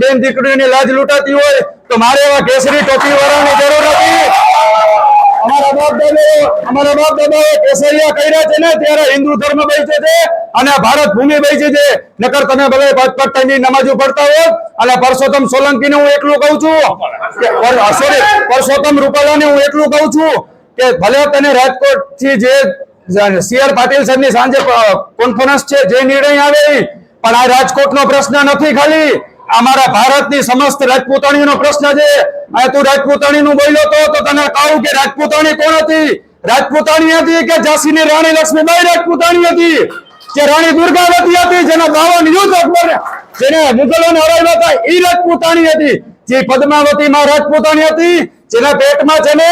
બેન દીકરીઓની લાજ લૂંટાતી હોય તો મારે એવા કેસરી ટોપી વાળાની જરૂર નથી. અમારા બાપ ને હો એટલું કહું છું સોરી પરસોત્તમ રૂપાલાને હું એટલું કહું છું કે ભલે તને રાજકોટથી જે સી આર પાટીલ સાહેબની સાંજે કોન્ફરન્સ છે, જે નિર્ણય આવે પણ આ રાજકોટનો પ્રશ્ન નથી ખાલી. અમારા ભારતની સમસ્ત રાજપૂતાણીનો પ્રશ્ન છે. આ તું રાજપૂતાણીનું બોલ્યો તો તને કહું કે રાજપૂતાણી કોણ હતી? રાજપૂતાણી હતી કે ઝાંસીની રાણી લક્ષ્મીબાઈ રાજપૂતાણી હતી? જે રાણી દુર્ગાવતી હતી, જેના બાવન યુદ્ધ અકબર જેને મુગલોને હરાવ્યા હતા એ રાજપૂતાણી હતી. જે પદ્માવતી માં રાજપૂતાણી હતી, જેના પેટમાં છે ને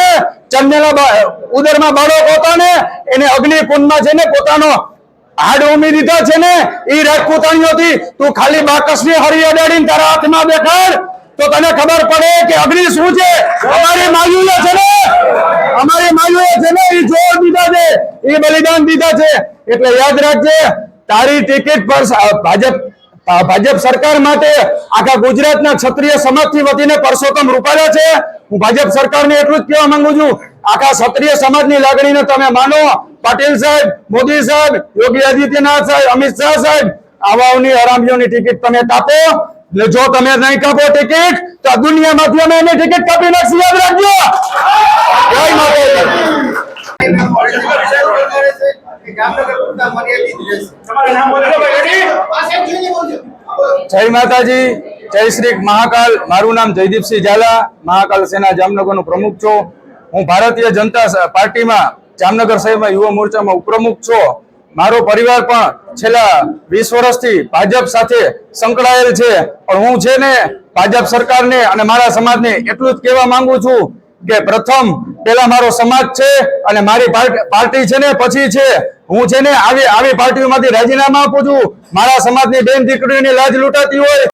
ચંદેલા ઉદરમાં બાળક હતા ને એને અગ્નિકુંડમાં છે ને પોતાનો હાડ ઉમી દીધા છે ને એ રાજપૂતાણીઓ હતી તું ખાલી બાકસની હરી અડાડીને તારા હાથમાં બેઠાડ તો તને ખબર પડે કે અગ્નિ શું છે? અમારી માયુએ છે ને, અમારી માયુએ છે ને એ જોર દીધા છે એ બલિદાન દીધા છે. એટલે યાદ રાખજે, તારી ટિકિટ પર ભાજપ ભાજપ સરકાર માટે આખા ગુજરાતના ક્ષત્રિય સમાજથી વતીને પરસોત્તમ રૂપાલા છે. હું ભાજપ સરકારને એટલું જ કહેવા માંગુ છું, આખા ક્ષત્રિય સમાજની લાગણીને તમે માનો. પાટીલ સાહેબ, મોદી સાહેબ, યોગી આદિત્યનાથ સાહેબ, અમિત શાહ સાહેબ, આવાઓની હરામીઓની ટિકિટ તમે કાપો. ને જો તમે નહીં કાપો ટિકિટ, તો દુનિયામાંથી અમે એની ટિકિટ કાપી નાખશું. યાદ રાખજો. જય માતાજી. જય માતાજી. જય શ્રી મહાકાલ. મારું નામ જયદીપસિંહ ઝાલા. મહાકાલ સેના જામનગરનો પ્રમુખ છું. હું ભારતીય જનતા પાર્ટીમાં જામનગર શહેરમાં યુવા મોરચામાં ઉપપ્રમુખ છો. મારો પરિવાર પણ છેલ્લા વીસ વર્ષથી ભાજપ સાથે સંકળાયેલ છે. પણ હું છે ને ભાજપ સરકારને અને મારા સમાજને એટલું જ કહેવા માંગુ છું કે પ્રથમ પેલા મારો સમાજ છે અને મારી પાર્ટી છે ને પછી છે. હું છે ને આવી આવી પાર્ટીઓમાંથી રાજીનામા આપું છું. મારા સમાજની બેન દીકરીઓની લાજ લૂંટાતી હોય